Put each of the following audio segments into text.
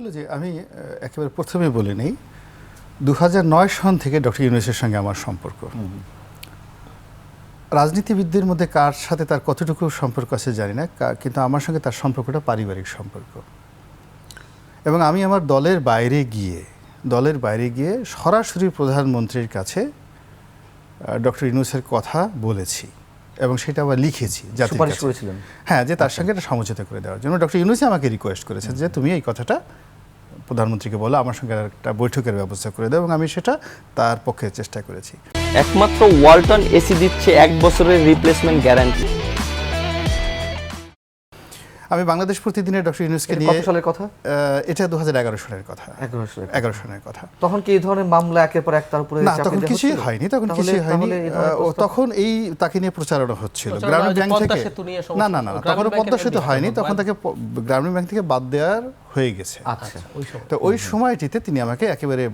হলো যে আমি একেবারে প্রথমে বলে নেই দু হাজার নয় সন থেকে ডক্টর ইউনুসের সঙ্গে আমার সম্পর্ক। রাজনীতিবিদদের মধ্যে কার সাথে তার কতটুকু সম্পর্ক আছে জানি না কিন্তু আমার সঙ্গে তার সম্পর্কটা পারিবারিক সম্পর্ক। এবং আমি আমার দলের বাইরে গিয়ে দলের বাইরে গিয়ে সরাসরি প্রধানমন্ত্রীর কাছে ডক্টর ইউনুসের কথা বলেছি এবং সেটা আবার লিখেছি সুপারিশ। করেছিলেন। হ্যাঁ যে তার সঙ্গে এটা সমঝোতা করে দেওয়ার জন্য। ডক্টর ইউনুসি আমাকে রিকোয়েস্ট করেছেন যে তুমি এই কথাটা প্রধানমন্ত্রীকে বলে, আমার সঙ্গে একটা বৈঠকের ব্যবস্থা করে দেয় এবং আমি সেটা তার পক্ষে চেষ্টা করেছি। একমাত্র ওয়ালটন এসি দিচ্ছে এক বছরের রিপ্লেসমেন্ট গ্যারান্টি আমি বাংলাদেশ প্রতিদিনের ডক্টর ইউনুসকে নিয়ে কত সালের কথা? এটা দু হাজার এগারো সনের কথা। এগারো সালের কথা। তখন কি এই ধরনের মামলা একের পর এক তার উপরে না তখন কিছুই হয়নি তখন কিছুই হয়নি। তখন এই তাকে নিয়ে প্রচারণা হচ্ছিল। গ্রামীণ ব্যাংক থেকে না না না তখন পদ্মা সেতু হয়নি তখন তাকে গ্রামীণ ব্যাংক থেকে বাদ দেওয়ার হয়ে গেছে। আচ্ছা ওই তো ওই সময়টিতে তিনি আমাকে একেবারে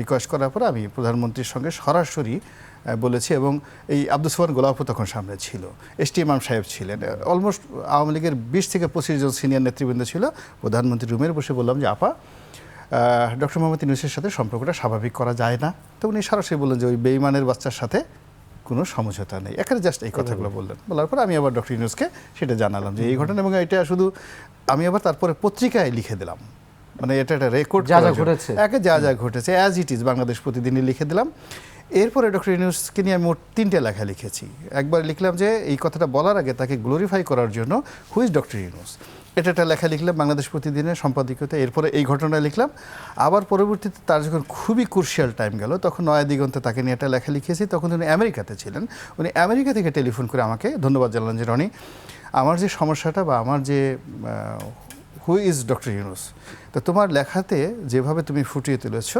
রিকোয়েস্ট করার পর আমি প্রধানমন্ত্রীর সঙ্গে সরাসরি বলেছি এবং এই আব্দুল সোহান গোলাপও তখন সামনে ছিল। এস টি ইমাম সাহেব ছিলেন। অলমোস্ট আওয়ামী লীগের বিশ থেকে পঁচিশ জন সিনিয়র নেতৃবৃন্দ ছিল। প্রধানমন্ত্রী রুমের বসে বললাম যে আপা ডক্টর মোহাম্মদ ইউনুসের সাথে সম্পর্কটা স্বাভাবিক করা যায় না। তো উনি সরাসরি বললেন যে ওই বেইমানের বাচ্চার সাথে কোনো সমঝোতা নেই। এখানে জাস্ট এই কথাগুলো বললেন। বলার পর আমি আবার ডক্টর ইউনুসকে সেটা জানালাম যে এই ঘটনা এবং এটা শুধু আমি আবার তারপরে পত্রিকায় লিখে দিলাম। মানে এটা একটা রেকর্ড যা যা ঘটেছে। একে যা যা ঘটেছে অ্যাজ ইট ইজ বাংলাদেশ প্রতিদিনই লিখে দিলাম। এরপরে ডক্টর ইউনুসকে নিয়ে আমি মোট তিনটে লেখা লিখেছি। একবার লিখলাম যে এই কথাটা বলার আগে তাকে গ্লোরিফাই করার জন্য হু ইজ ডক্টর ইউনুস? এটা একটা লেখা লিখলাম বাংলাদেশ প্রতিদিনের সম্পাদকীয়তে। এরপরে এই ঘটনা লিখলাম। আবার পরবর্তীতে তার যখন খুবই ক্রুশিয়াল টাইম গেল, তখন নয়া দিগন্তে তাকে নিয়ে একটা লেখা লিখেছি। তখন উনি আমেরিকাতে ছিলেন। উনি আমেরিকা থেকে টেলিফোন করে আমাকে, ধন্যবাদ জানালেন যে রনি, আমার যে সমস্যাটা বা আমার যে হু ইজ ডক্টর ইউনুস? তো তোমার লেখাতে যেভাবে তুমি ফুটিয়ে তুলেছ,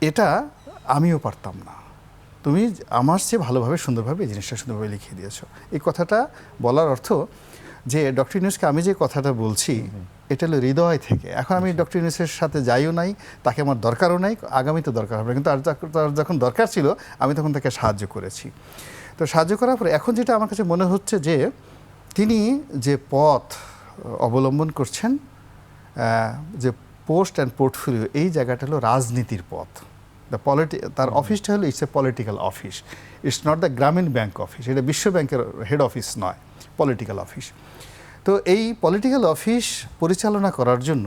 এটা আমিও পারতাম না। তুমি আমার চেয়ে ভালোভাবে সুন্দরভাবে এই জিনিসটা সুন্দরভাবে লিখিয়ে দিয়েছ। এই কথাটা বলার অর্থ যে ডক্টর ইউনুসকে আমি যে কথাটা বলছি এটা হলো হৃদয় থেকে। এখন আমি ডক্টর ইউনুসের সাথে যাইও নাই তাকে আমার দরকারও নাই আগামীতে দরকার হবে কিন্তু আর তার যখন দরকার ছিল আমি তখন তাকে সাহায্য করেছি। তো সাহায্য করার পরে এখন যেটা আমার কাছে মনে হচ্ছে যে তিনি যে পথ অবলম্বন করছেন যে পোস্ট অ্যান্ড পোর্টফোলিও এই জায়গাটা হলো রাজনীতির পথ। দ্য পলিটি তার অফিসটা হলো it's a political office it's not the Grameen bank office এটা বিশ্ব ব্যাংকের হেড অফিস নয় পলিটিক্যাল অফিস তো এই পলিটিক্যাল অফিস পরিচালনা করার জন্য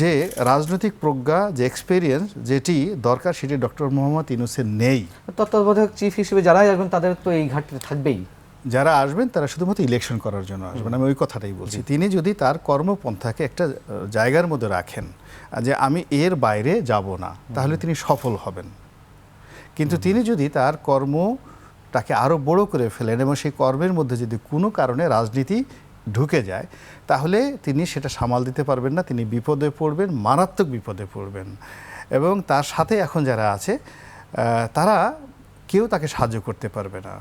যে রাজনৈতিক প্রজ্ঞা যে এক্সপেরিয়েন্স যেটি দরকার সেটি ডক্টর মোহাম্মদ ইনুসের নেই। তত্ত্বাবধায়ক চিফ হিসেবে যারাই আসবেন তাদের তো এই ঘাটতি থাকবেই। যারা আসবেন তারা শুধুমাত্র ইলেকশন করার জন্য আসবেন। আমি ওই কথাটাই বলছি। তিনি যদি তার কর্মপন্থাকে একটা জায়গার মধ্যে রাখেন যে আমি এর বাইরে যাব না তাহলে তিনি সফল হবেন। কিন্তু তিনি যদি তার কর্মটাকে আরও বড় করে ফেলেন এবং সেই কর্মের মধ্যে যদি কোনো কারণে রাজনীতি ঢুকে যায় তাহলে তিনি সেটা সামাল দিতে পারবেন না তিনি বিপদে পড়বেন মারাত্মক বিপদে পড়বেন। এবং তার সাথে এখন যারা আছে তারা কেউ তাকে সাহায্য করতে পারবে না।